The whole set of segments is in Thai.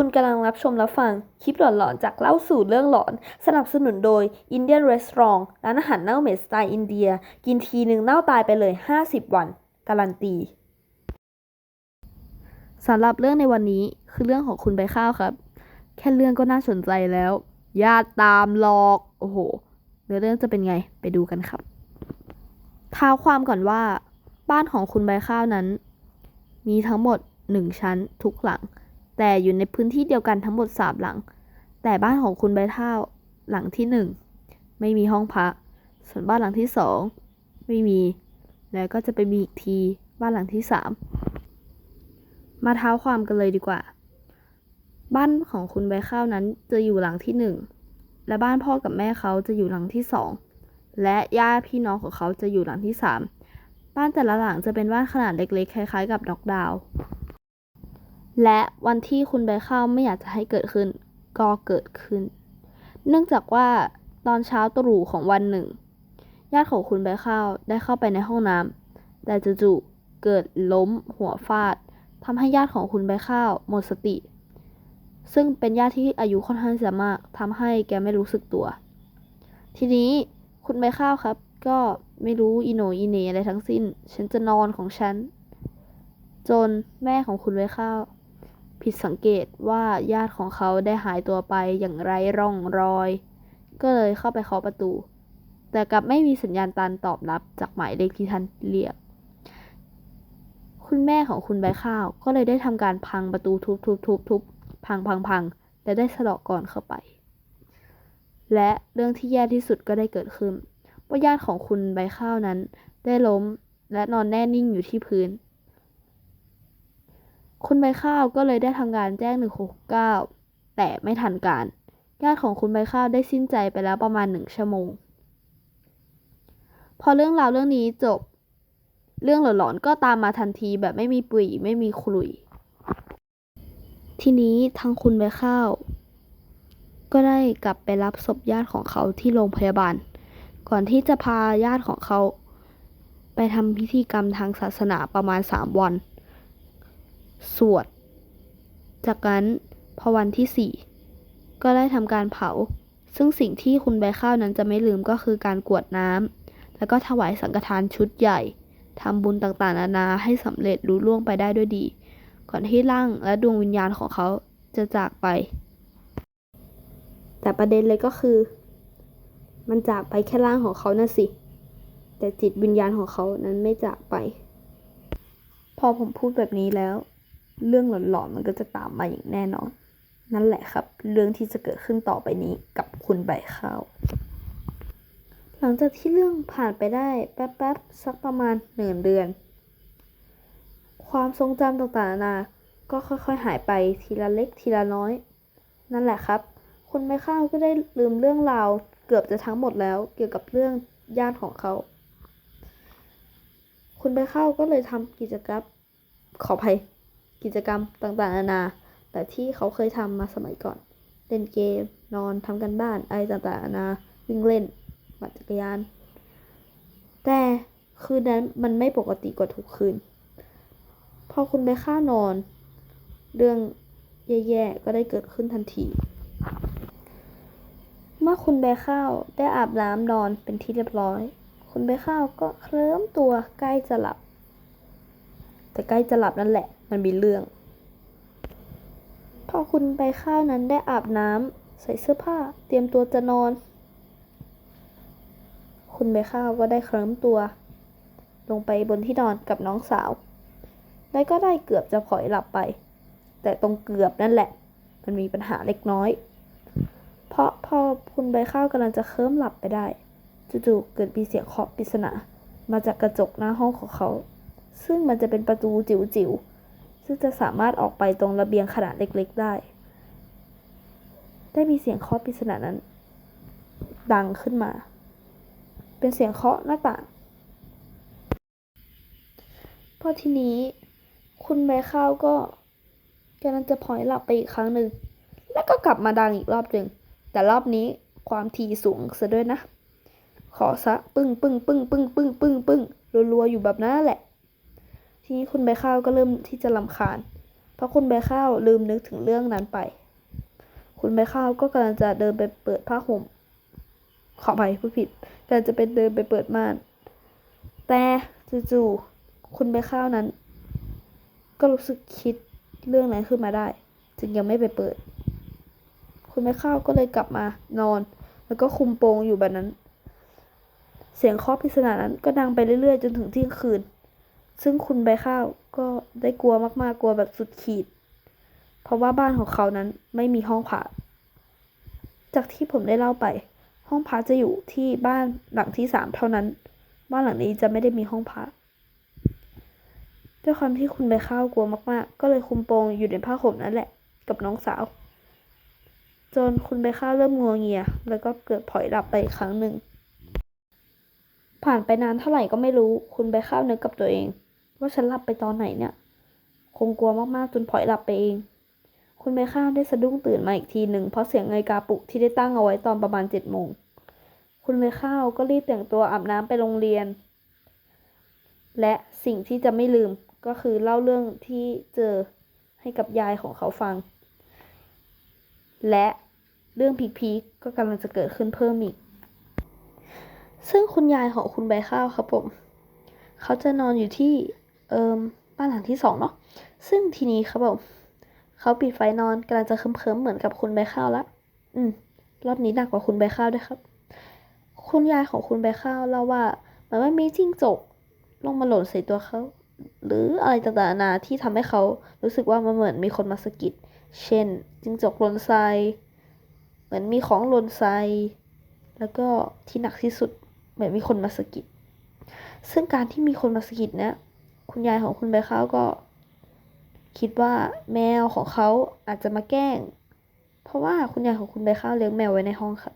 คุณกำลังรับชมรับฟัง คลิปหลอนๆ จากเล่าสู่เรื่องหลอน สนับสนุนโดย Indian Restaurant ร้านอาหารเน่าเหม็นสไตล์อินเดีย กินทีหนึ่งเน่าตายไปเลย 50 วัน การันตีสำหรับเรื่องในวันนี้คือเรื่องของคุณใบข้าวครับ แค่เรื่องก็น่าสนใจแล้ว ญาติตามหลอก โอ้โหเนื้อเรื่องจะเป็นไงไปดูกันครับเท้าความก่อนว่า บ้านของคุณใบข้าวนั้น มีทั้งหมดหนึ่งชั้นทุกหลัง แต่อยู่ในพื้นที่เดียวกันทั้งหมดสามหลัง แต่บ้านของคุณใบเท่าหลังที่หนึ่งไม่มีห้องพักส่วนบ้านหลังที่สองไม่มี แล้วก็จะไปมีอีกทีบ้านหลังที่สามมาเท้าความกันเลยดีกว่า บ้านของคุณใบข้าวนั้นจะอยู่หลังที่หนึ่งและบ้านพ่อกับแม่เขาจะอยู่หลังที่สองและญาติพี่น้องของเขาจะอยู่หลังที่สามบ้านแต่ละหลังจะเป็นบ้านขนาดเล็กๆคล้ายๆ กับน็อกดาว และวันที่คุณใบข้าวไม่อยากจะให้เกิดขึ้น ก็เกิดขึ้น เนื่องจากว่าตอนเช้าตรู่ของวันหนึ่ง ญาติของคุณใบข้าวได้เข้าไปในห้องน้ำแต่จู่ๆเกิดล้มหัวฟาดทำให้ญาติของคุณใบข้าวหมดสติ ซึ่งเป็นญาติที่อายุค่อนข้างจะมากทำให้แกไม่รู้สึกตัว ทีนี้คุณใบข้าวครับ ก็ไม่รู้อีโนอีเนอะไรทั้งสิ้น ฉันจะนอนของฉัน จนแม่ของคุณใบข้าว ผิดสังเกตว่าญาติของเขาได้หายตัวไปอย่างไร้ร่องรอย ก็เลยเข้าไปเคาะประตู แต่กลับไม่มีสัญญาณการตอบรับจากหมายเลขที่ท่านเรียก คุณแม่ของคุณใบข้าวก็เลยได้ทำการพังประตูทุบทุบทุบทุบพังพังพังและได้สะเดอกก่อนเข้าไป และเรื่องที่แย่ที่สุดก็ได้เกิดขึ้นว่าญาติของคุณใบข้าวนั้น ได้ล้มและนอนแน่นิ่งอยู่ที่พื้น คุณใบข้าวก็เลยได้ทำการแจ้ง 169 แต่ไม่ทันการ ญาติของคุณใบข้าวได้สิ้นใจไปแล้วประมาณหนึ่งชั่วโมง พอเรื่องราวเรื่องนี้จบ เรื่องหลอนๆก็ตามมาทันทีแบบไม่มีปรีไม่มีขลุย ทีนี้ทางคุณใบข้าว ก็ได้กลับไปรับศพญาติของเขาที่โรงพยาบาล ก่อนที่จะพาญาติของเขา ไปทำพิธีกรรมทางศาสนาประมาณสามวัน สวด จากนั้นพอวันที่สี่ก็ได้ทำการเผา ซึ่งสิ่งที่คุณใบข้าวนั้นจะไม่ลืมก็คือการกวดน้ำแล้วก็ถวายสังฆทานชุดใหญ่ทำบุญต่างๆนานาให้สำเร็จรุ่ล่วงไปได้ด้วยดี ก่อนที่ร่างและดวงวิญญาณของเขาจะจากไป แต่ประเด็นเลยก็คือ มันจากไปแค่ร่างของเขาน่ะสิ แต่จิตวิญญาณของเขานั้นไม่จากไป พอผมพูดแบบนี้แล้ว เรื่องหลอนๆมันก็จะตามมาอย่างแน่นอน นั่นแหละครับ เรื่องที่จะเกิดขึ้นต่อไปนี้กับคุณใบข้าวหลังจากที่เรื่องผ่านไปได้แป๊บๆสักประมาณหนึ่งเดือน ความทรงจำต่างๆนานาก็ค่อยๆหายไปทีละเล็กทีละน้อย นั่นแหละครับ คุณใบข้าวก็ได้ลืมเรื่องราวเกือบจะทั้งหมดแล้วเกี่ยวกับเรื่องญาติของเขา คุณใบข้าวก็เลยทำกิจกรรมขออภัย กิจกรรมต่างๆ นานาแต่ที่เขาเคยทำมาสมัยก่อน เล่นเกม นอนทำกันบ้านอะไรต่างๆนานา วิ่งเล่นปั่นจักรยาน แต่คืนนั้นมันไม่ปกติกว่าทุกคืน พอคุณไปข้านอน เรื่องแย่ๆ ก็ได้เกิดขึ้นทันที เมื่อคุณใบข้าวได้อาบน้ำนอนเป็นที่เรียบร้อย คุณใบข้าวก็เคลิ้มตัวใกล้จะหลับ แต่ใกล้จะหลับนั่นแหละ มันมีเรื่อง พอคุณใบข้าวนั้นได้อาบน้ำใส่เสื้อผ้า เตรียมตัวจะนอน คุณใบข้าวก็ได้เคลิ้มตัว ลงไปบนที่นอนกับน้องสาว และก็ได้เกือบจะพลอยหลับไป แต่ตรงเกือบนั่นแหละ มันมีปัญหาเล็กน้อย เพราะพอคุณใบข้าวกำลังจะเคลิ้มหลับไปได้จู่ๆเกิดมีเสียงเคาะปริศนามาจากกระจกหน้าห้องของเขา ซึ่งมันจะเป็นประตูจิ๋วๆ ซึ่งจะสามารถออกไปตรงระเบียงขนาดเล็กๆได้ ได้มีเสียงเคาะปริศนานั้น ดังขึ้นมา เป็นเสียงเคาะหน้าต่างพอทีนี้ คุณใบข้าวก็กำลังจะพลอยหลับไปอีกครั้งหนึ่ง แล้วก็กลับมาดังอีกรอบหนึ่ง แต่รอบนี้ความถี่สูงซะด้วยนะ ขอซะ ปึ้งปึ้งปึ้งปึ้งปึ้งปึ้งปึ้งรัวๆอยู่แบบนั้นแหละ ทีนี้คุณใบข้าวก็เริ่มที่จะลำคาญ เพราะคุณใบข้าวลืมนึกถึงเรื่องนั้นไป คุณใบข้าวก็กำลังจะเดินไปเปิดผ้าห่ม ขออภัยผู้ผิดกำลังจะไปเดินไปเปิดม่าน แต่จู่ๆคุณใบข้าวนั้น ก็รู้สึกคิดเรื่องนั้นขึ้นมาได้ จึงยังไม่ไปเปิด คุณใบข้าวก็เลยกลับมานอน แล้วก็คุมโปงอยู่แบบนั้น เสียงเคาะปริศนานั้นก็ดังไปเรื่อยๆ จนถึงเที่ยงคืน ซึ่งคุณใบข้าวก็ได้กลัวมากๆ กลัวแบบสุดขีด เพราะว่าบ้านของเขานั้นไม่มีห้องพระจากที่ผมได้เล่าไป ห้องพระจะอยู่ที่บ้านหลังที่สามเท่านั้น บ้านหลังนี้จะไม่ได้มีห้องพระด้วยความที่คุณใบข้าวกลัวมากๆ ก็เลยคุมโปงอยู่ในผ้าห่มนั่นแหละ กับน้องสาว จนคุณใบข้าวเริ่มงัวเงีย แล้วก็เกิดผลอยหลับไปอีกครั้งหนึ่ง ผ่านไปนานเท่าไหร่ก็ไม่รู้ คุณใบข้าวนึกกับตัวเอง ว่าฉันหลับไปตอนไหนเนี่ย คงกลัวมากๆจนผลอยหลับไปเอง คุณใบข้าวได้สะดุ้งตื่นมาอีกทีหนึ่งเพราะเสียงนาฬิกาปลุกที่ได้ตั้งเอาไว้ตอนประมาณเจ็ดโมง คุณใบข้าวก็รีบแต่งตัวอาบน้ำไปโรงเรียน และสิ่งที่จะไม่ลืมก็คือเล่าเรื่องที่เจอให้กับยายของเขาฟัง และเรื่องพีคๆก็กำลังจะเกิดขึ้นเพิ่มอีก ซึ่งคุณยายของคุณใบข้าวครับผม เขาจะนอนอยู่ที่ เอิมบ้านหลังที่สองเนาะซึ่งทีนี้ครับผมเขาปิดไฟนอนกำลังจะเคลิ้มๆเหมือนกับคุณใบข้าวละอืม รอบนี้หนักกว่าคุณใบข้าวด้วยครับ คุณยายของคุณใบข้าวเล่าว่าเหมือนว่ามีจิ้งจกลงมาหล่นใส่ตัวเขา หรืออะไรต่างๆนาที่ทำให้เขารู้สึกว่ามันเหมือนมีคนมาสะกิด เช่น จิ้งจกหล่นใส่เหมือนมีของหล่นใส่แล้วก็ที่หนักที่สุดเหมือนมีคนมาสะกิด ซึ่งการที่มีคนมาสะกิดเนี่ย คุณยายของคุณใบข้าวก็ คิดว่าแมวของเขาอาจจะมาแกล้ง เพราะว่าคุณยายของคุณใบข้าวเลี้ยงแมวไว้ในห้องค่ะ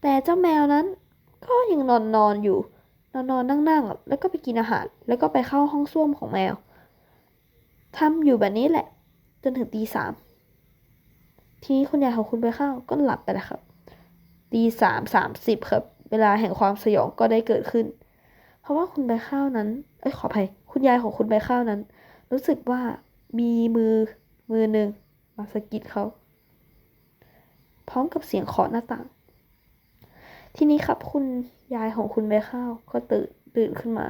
แต่เจ้าแมวนั้นก็ยังนอนนอนอยู่ นอนนอนนั่งนั่งแล้วก็ไปกินอาหาร แล้วก็ไปเข้าห้องส้วมของแมวทำอยู่แบบนี้แหละ จนถึงตีสามทีนี้คุณยายของคุณใบข้าวก็หลับไปแล้วครับตีสามสามสิบครับ เวลาแห่งความสยองก็ได้เกิดขึ้น เพราะว่าคุณใบข้าวนั้น เอ้ยขออภัย คุณยายของคุณใบข้าวนั้น รู้สึกว่ามีมือมือหนึ่งมาสะกิดเขา พร้อมกับเสียงเคาะหน้าต่าง ทีนี้ครับคุณยายของคุณใบข้าวก็ตื่นตื่นขึ้นมา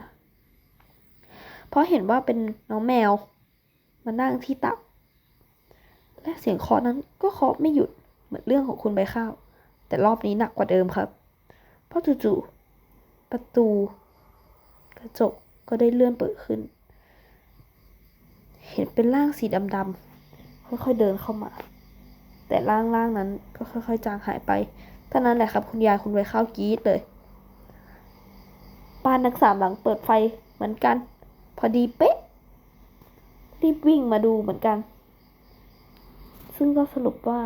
เพราะเห็นว่าเป็นน้องแมว มานั่งที่ตัก และเสียงเคาะนั้นก็เคาะไม่หยุดเหมือนเรื่องของคุณใบข้าว แต่รอบนี้หนักกว่าเดิมครับ เพราะจู่ๆประตู กระจก ก็ได้เลื่อนเปิดขึ้น เห็นเป็นร่างสีดำๆค่อยๆเดินเข้ามา แต่ร่างๆนั้นก็ค่อย ๆ จางหายไปเท่านั้นแหละครับ คุณยายคุณใบข้าวกีดเลยบ้านทั้งสามหลังเปิดไฟเหมือนกัน พอดีเป๊ะ รีบวิ่งมาดูเหมือนกัน ซึ่งก็สรุปว่า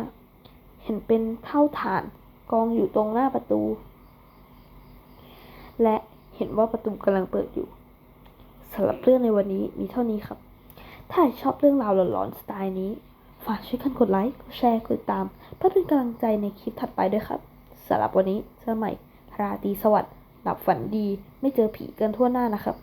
เห็นเป็นเท่าฐานกองอยู่ตรงหน้าประตู และเห็นว่าประตูกำลังเปิดอยู่ สำหรับเรื่องในวันนี้มีเท่านี้ครับ ถ้าชอบเรื่องราวหลอนๆสไตล์นี้ ฝากช่วยกันกดไลค์ กดแชร์กดติดตาม เพื่อเป็นกำลังใจในคลิปถัดไปด้วยครับสำหรับวันนี้เจอใหม่ ราตรีสวัสดิ์หลับฝันดี ไม่เจอผีกันทั่วหน้านะครับ